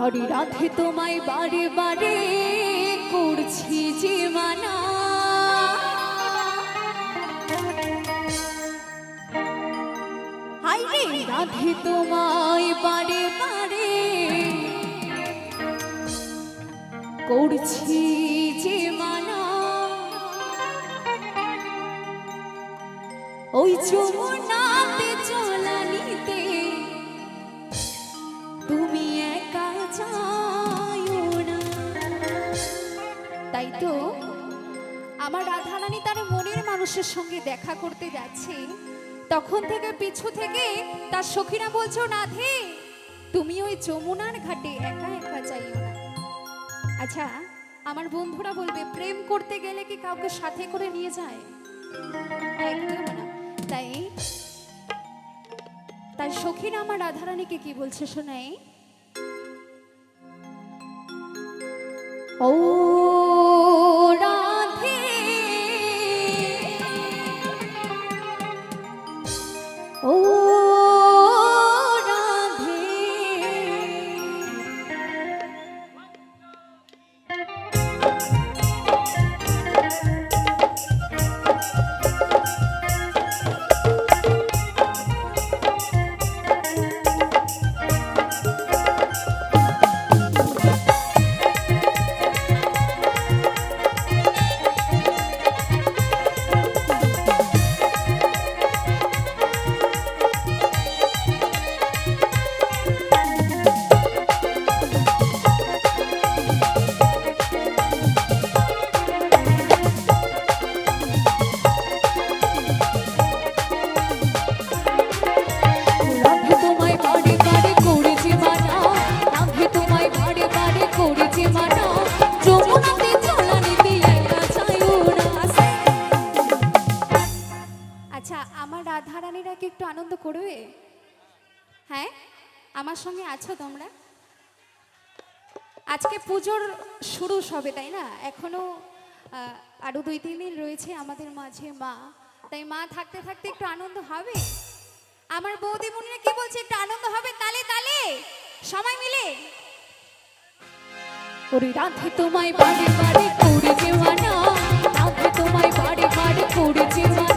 হরি রাধে তোমায় বারে বারে করছি যে মানা হাই রে রাধে তোমায় বারে বারে করছি যে মানা ওই যমুনাতে চলানিতে তাই তো? আমার রাধারানী তার মনের মানুষের সঙ্গে দেখা করতে যাচ্ছে। তখন থেকে পিছু থেকে তার সখীরা বলছো নাথে তুমি ওই যমুনার ঘাটে একা একা যাইও না। আচ্ছা আমার বন্ধুরা বলবে, প্রেম করতে গেলে কি কাউকে সাথে করে নিয়ে যায়? তাই তাই সখীরা আমার রাধারানীকে কি বলছে শোনাই? ও ও আচ্ছা আমার রাধা রানীরা কি একটু আনন্দ করবে? হ্যাঁ আমার সঙ্গে আছো তোমরা? আজকে পুজোর শুরু সবে তাই না? এখনও আহ, আরও দুই তিন দিন রয়েছে আমাদের মাঝে মা। তাই মা থাকতে থাকতে একটু আনন্দ হবে? আমার বৌদি মুনিরা কি বলছে একটু আনন্দ হবে? তালে তালে! সবাই মিলে! ওরে রাধে তোমায় বারে বারে করেছে মানা। রাধে তোমায় বারে বারে করেছে মানা